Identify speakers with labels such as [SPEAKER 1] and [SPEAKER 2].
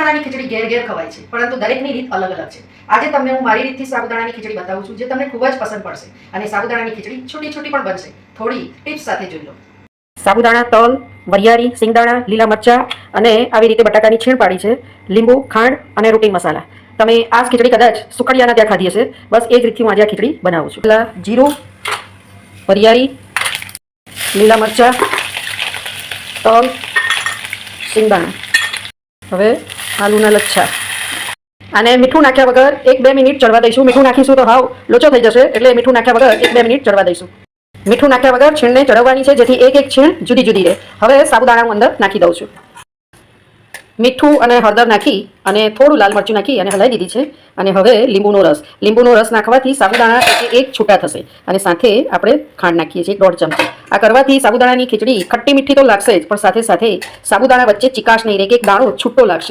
[SPEAKER 1] સાબુદાણાની ખીચડી ઘેર ઘેર ખવાય છે, પરંતુ દરેકની રીત અલગ અલગ છે. આજે તમને હું મારી રીતથી સાબુદાણાની ખીચડી બતાવું છું, જે તમને ખૂબ જ પસંદ પડશે અને સાબુદાણાની ખીચડી છૂટી છૂટી પણ બનશે. થોડી ટિપ્સ સાથે જોઈ લો.
[SPEAKER 2] સાબુદાણા, તલ, વરિયાળી, સિંગદાણા, લીલા મરચાં અને આવી રીતે બટાકાની છીણ પાડી છે, લીંબુ, ખાંડ અને રોટી મસાલા. તમે આ ખીચડી કદાચ સુખડિયાના ત્યાં ખાધી હશે, બસ એ જ રીતથી હું આજે આ ખીચડી બનાવું છું. પહેલાં જીરું, વરિયાળી, લીલા મરચાં, તલ, સિંગદાણા. હવે આલુના લચ્છા. અને મીઠું નાખ્યા વગર એક બે મિનિટ ચડવા દઈશું. મીઠું નાખીશું તો હાવ લોચો થઈ જશે. એટલે મીઠું નાખ્યા વગર એક બે મિનિટ ચડવા દઈશું. મીઠું નાખ્યા વગર છીણને ચડવવાની છે, જેથી એક એક છીણ જુદી જુદી રહે. હવે સાબુદાણા હું અંદર નાખી દઉં છું. મીઠું અને હળદર નાખી અને થોડું લાલ મરચું નાખી અને હલાવી દીધી છે. અને હવે લીંબુનો રસ. લીંબુનો રસ નાખવાથી સાબુદાણા એક છૂટા થશે. અને સાથે આપણે ખાંડ નાખીએ છીએ દોઢ ચમચી. આ કરવાથી સાબુદાણાની ખીચડી ખટ્ટી મીઠી તો લાગશે જ, પણ સાથે સાથે સાબુદાણા વચ્ચે ચિકાશ નહીં રહે કે એક દાણો છૂટો લાગશે.